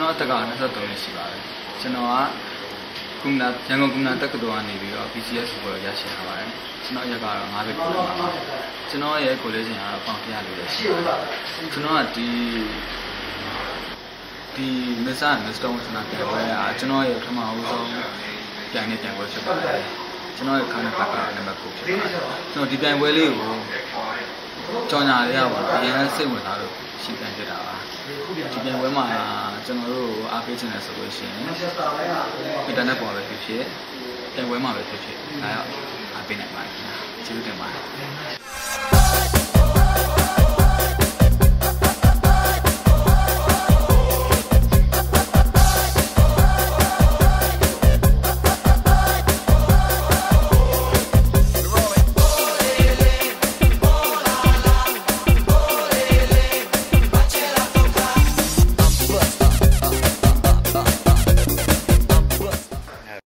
တော်တက်က23နှစ်ရှိပါတယ်ကျွန်တော်ကကုမ္ပဏီရန်ကုန်ကုမ္ပဏီတက္ကသိုလ်ကနေပြီးတော့ BCS ကိုရရှိထားပါတယ်ကျွန်တော်ရက်ကတော့9ပဲကိုပါကျွန်တော်ရဲ့ကိုလေးစဉ်ကတော့ပေါင်ပြလို့ရရှိပါတယ်ကျွန်တော်ကဒီဒီမစ္စာမစ္စတာဝန်ဆနာပြပွဲကကျွန်တော်ရဲ့ပထမဦးဆုံးပြိုင်နေပြိုင်ပွဲဖြစ်ပါတယ်ကျွန်တော်ရဲ့ခါနဲ့ဘက်ကနံပါတ်9ဖြစ်ပါတယ်ကျွန်တော်ဒီပြိုင်ပွဲလေးကိုကြော်ညာလေးရပါအရင်ကစိတ်ဝင်စားလို့ ရှိပြန်ဖြစ်တာပါဒီပြိုင်ပွဲမှာကျွန်တော်တို့အားပေးချင်တယ်ဆိုလို့ရှိရင်အင်တာနက်ပေါ်ပဲဖြစ်ဖြစ်ပြိုင်ပွဲမှာပဲဖြစ်ဖြစ်ဒါရောက်အားပေးနိုင်ပါတယ်ကျေးဇူးတင်ပါတယ်